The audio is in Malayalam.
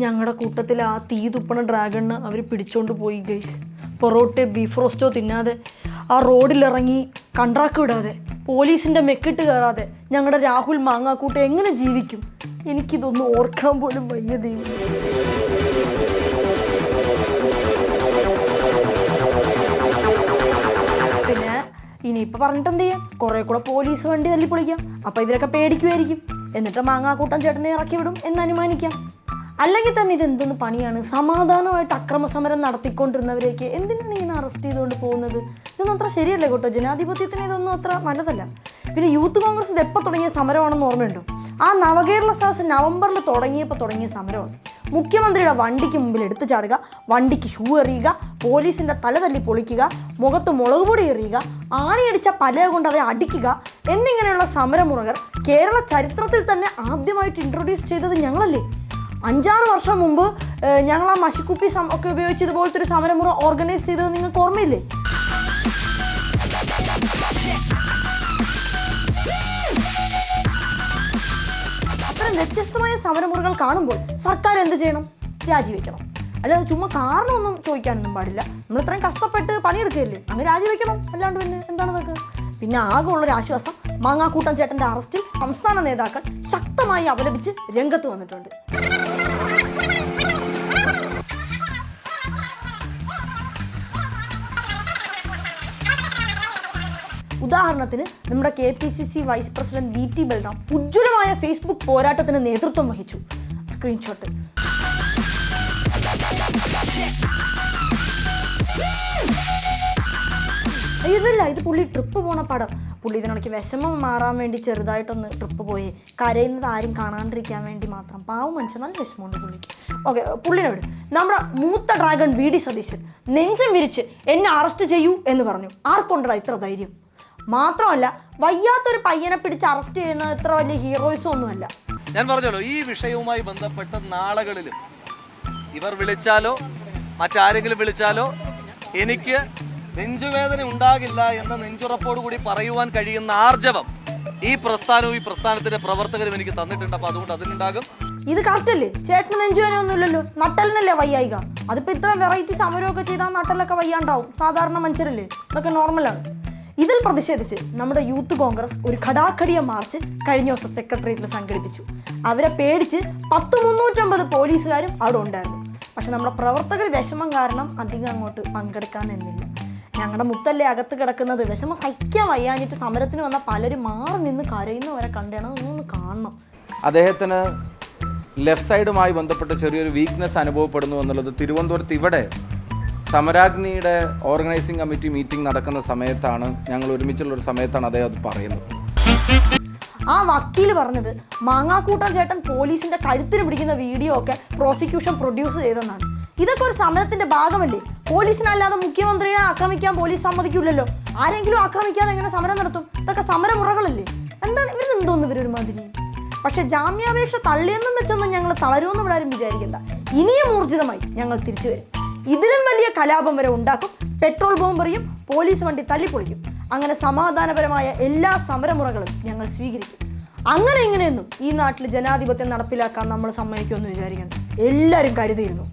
ഞങ്ങളുടെ കൂട്ടത്തിൽ ആ തീ തുപ്പണ ഡ്രാഗണിന് അവർ പിടിച്ചോണ്ട് പോയി ഗൈസ് പൊറോട്ട ബീഫ് റോസ്റ്റോ തിന്നാതെ ആ റോഡിലിറങ്ങി കണ്ട്രാക്ക് വിടാതെ പോലീസിന്റെ മെക്കിട്ട് കയറാതെ ഞങ്ങളുടെ രാഹുൽ മാങ്ങാക്കൂട്ട് എങ്ങനെ ജീവിക്കും? എനിക്കിതൊന്നും ഓർക്കാൻ പോലും വയ്യ ദൈവം ഇനിയിപ്പോൾ പറഞ്ഞിട്ട് എന്ത് ചെയ്യാം? കുറേ കൂടെ പോലീസ് വണ്ടി തല്ലി പൊളിക്കാം അപ്പോൾ ഇവരൊക്കെ പേടിക്കുമായിരിക്കും എന്നിട്ട് മാങ്ങാക്കൂട്ടം ചേട്ടനെ ഇറക്കി വിടും എന്ന് അനുമാനിക്കാം. അല്ലെങ്കിൽ തന്നെ ഇത് എന്തൊന്ന് പണിയാണ്? സമാധാനമായിട്ട് അക്രമ സമരം നടത്തിക്കൊണ്ടിരുന്നവരേക്ക് എന്തിനാണ് ഇങ്ങനെ അറസ്റ്റ് ചെയ്തുകൊണ്ട് പോകുന്നത്? ഇതൊന്നും അത്ര ശരിയല്ല കേട്ടോ. ജനാധിപത്യത്തിന് ഇതൊന്നും അത്ര നല്ലതല്ല. പിന്നെ യൂത്ത് കോൺഗ്രസ് ഇത് എപ്പോൾ തുടങ്ങിയ സമരമാണെന്ന് ഓർമ്മയുണ്ടോ? ആ നവകേരള സദസ് നവംബറിൽ തുടങ്ങിയപ്പോൾ തുടങ്ങിയ സമരമാണ്. മുഖ്യമന്ത്രിയുടെ വണ്ടിക്ക് മുമ്പിൽ എടുത്തു ചാടുക വണ്ടിക്ക് ഷൂ എറിയുക പോലീസിന്റെ തല തല്ലി പൊളിക്കുക മുഖത്ത് മുളക് പൊടി എറിയുക ആനയടിച്ച പലക കൊണ്ട് അവരെ അടിക്കുക എന്നിങ്ങനെയുള്ള സമരമുറകൾ കേരള ചരിത്രത്തിൽ തന്നെ ആദ്യമായിട്ട് ഇൻട്രൊഡ്യൂസ് ചെയ്തത് ഞങ്ങളല്ലേ? അഞ്ചാറ് വർഷം മുമ്പ് ഞങ്ങൾ ആ മഷിക്കുപ്പി സം ഒക്കെ ഉപയോഗിച്ച് ഇതുപോലത്തെ ഒരു സമരമുറ ഓർഗനൈസ് ചെയ്തത് നിങ്ങൾക്ക് ഓർമ്മയില്ലേ? അത്തരം വ്യത്യസ്തമായ സമരമുറകൾ കാണുമ്പോൾ സർക്കാർ എന്ത് ചെയ്യണം? രാജിവെക്കണം. അല്ലാതെ ചുമ്മാ കാരണമൊന്നും ചോദിക്കാനൊന്നും പാടില്ല. നമ്മൾ ഇത്രയും കഷ്ടപ്പെട്ട് പണിയെടുക്കുകയല്ലേ? അങ്ങ് രാജിവെക്കണം. അല്ലാണ്ട് പിന്നെ എന്താണ് ഇതൊക്കെ? പിന്നെ ആകെ ഉള്ളൊരു ആശ്വാസം മാങ്ങാക്കൂട്ടം ചേട്ടന്റെ അറസ്റ്റിൽ സംസ്ഥാന നേതാക്കൾ ശക്തമായി അപലപിച്ച് രംഗത്ത് വന്നിട്ടുണ്ട്. ഉദാഹരണത്തിന് നമ്മുടെ K P C C vice president V T Balram ഉജ്ജ്വലമായ ഫേസ്ബുക്ക് പോരാട്ടത്തിന് നേതൃത്വം വഹിച്ചു. സ്ക്രീൻഷോട്ട് ഇതല്ല ഇത് പുള്ളി ട്രിപ്പ് പോണ പടം. പുള്ളി ഇതിനിടയ്ക്ക് വിഷമം മാറാൻ വേണ്ടി ചെറുതായിട്ടൊന്ന് ട്രിപ്പ് പോയി. കരയുന്നത് ആരും കാണാണ്ടിരിക്കാൻ വേണ്ടി മാത്രം. പാവം മനുഷ്യൻ നല്ല വിഷമമുണ്ട് പുള്ളിക്ക് ഓക്കെ പുള്ളിനോട് നമ്മുടെ മൂത്ത ഡ്രാഗൺ വി ഡി സതീശൻ നെഞ്ചം വിരിച്ച് എന്നെ അറസ്റ്റ് ചെയ്യൂ എന്ന് പറഞ്ഞു. ആർക്കൊണ്ടടാ ഇത്ര ധൈര്യം? മാത്രമല്ല വയ്യാത്തൊരു പയ്യനെ പിടിച്ച് അറസ്റ്റ് ചെയ്യുന്നത് ഇത്ര വലിയ ഹീറോയിസം ഒന്നുമല്ല ഞാൻ പറഞ്ഞല്ലോ ഈ വിഷയവുമായി ബന്ധപ്പെട്ട നാളുകളിലും ഇവർ വിളിച്ചാലോ മറ്റാരെങ്കിലും വിളിച്ചാലോ എനിക്ക് നെഞ്ചുവേദന ഉണ്ടാകില്ല എന്ന നെഞ്ചുറപ്പോടു കൂടി പറയുവാൻ കഴിയുന്ന ആർജവം ഈ പ്രസ്ഥാനവും ഈ പ്രസ്ഥാനത്തിന്റെ പ്രവർത്തകരും എനിക്ക് തന്നിട്ടുണ്ട്. അപ്പൊ അതുകൊണ്ട് അതിനുണ്ടാകും. ഇത് കറക്റ്റ് അല്ലേ? ചേട്ടന് നെഞ്ചുവേനൊന്നും ഇല്ലല്ലോ നട്ടലിനല്ലേ വയ്യായിക? അതിപ്പോ ഇത്ര വെറൈറ്റി സമരമൊക്കെ ചെയ്താൽ നട്ടലൊക്കെ വയ്യാണ്ടാവും. സാധാരണ മനുഷ്യരല്ലേ? ഇതൊക്കെ നോർമലാണ് ഇതിൽ പ്രതിഷേധിച്ച് നമ്മുടെ യൂത്ത് കോൺഗ്രസ് ഒരു ഘടാഘടിയ മാർച്ച് കഴിഞ്ഞ ദിവസം സെക്രട്ടേറിയറ്റിൽ സംഘടിപ്പിച്ചു. അവരെ പേടിച്ച് പത്ത് മുന്നൂറ്റമ്പത് പോലീസുകാരും അവിടെ ഉണ്ടായിരുന്നു. പക്ഷെ നമ്മുടെ പ്രവർത്തകർ വിഷമം കാരണം അധികം അങ്ങോട്ട് പങ്കെടുക്കാൻ നിന്നില്ല. ഞങ്ങളുടെ മുത്തല്ലേ അകത്ത് കിടക്കുന്നത്? വിഷമം സഹിക്കാൻ വയ്യാഞ്ഞിട്ട് സമരത്തിന് വന്ന പലരും മാറി നിന്ന് കരയുന്നവരെ കണ്ടാണ് ഒന്ന് കാണണം. അദ്ദേഹത്തിന് ലെഫ്റ്റ് സൈഡുമായി ബന്ധപ്പെട്ട് ചെറിയൊരു വീക്ക്നെസ് അനുഭവപ്പെടുന്നു എന്നുള്ളത് തിരുവനന്തപുരത്ത് ഇവിടെ സമരാഗ്നിയുടെ ഓർഗനൈസിംഗ് കമ്മിറ്റി മീറ്റിംഗ് നടക്കുന്ന സമയത്താണ് ഞങ്ങൾ ഒരുമിച്ചുള്ള ഒരു സമയത്താണ് അദ്ദേഹം അത് പറയുന്നത്. ആ വക്കീൽ പറഞ്ഞത് മാങ്ങാക്കൂട്ടം ചേട്ടൻ പോലീസിന്റെ കഴുത്തിന് പിടിക്കുന്ന വീഡിയോ ഒക്കെ പ്രോസിക്യൂഷൻ പ്രൊഡ്യൂസ് ചെയ്തെന്നാണ്. ഇതൊക്കെ ഒരു സമരത്തിന്റെ ഭാഗമല്ലേ? പോലീസിനല്ലാതെ മുഖ്യമന്ത്രിയെ ആക്രമിക്കാൻ പോലീസ് സമ്മതിക്കില്ലല്ലോ ആരെങ്കിലും ആക്രമിക്കാതെ എങ്ങനെ സമരം നടത്തും? ഇതൊക്കെ സമരമുറകളല്ലേ? എന്താണ് ഇവർ എന്തോന്ന് ഇവരൊരു മാതിരി പക്ഷെ ജാമ്യാപേക്ഷ തള്ളിയെന്നും വെച്ചൊന്നും ഞങ്ങൾ തളരുമെന്നും ഇവിടെ ആരും വിചാരിക്കണ്ട. ഇനിയും ഊർജിതമായി ഞങ്ങൾ തിരിച്ചു വരും. ഇതിലും വലിയ കലാപം വരെ ഉണ്ടാക്കും. പെട്രോൾ ബോംബെറിയും പോലീസ് വണ്ടി തല്ലിപ്പൊളിക്കും. അങ്ങനെ സമാധാനപരമായ എല്ലാ സമരമുറകളും ഞങ്ങൾ സ്വീകരിക്കും. അങ്ങനെ ഇങ്ങനെയൊന്നും ഈ നാട്ടിൽ ജനാധിപത്യം നടപ്പിലാക്കാൻ നമ്മൾ സമ്മതിക്കുമെന്ന് വിചാരിക്കണം എല്ലാവരും കരുതിയിരുന്നു.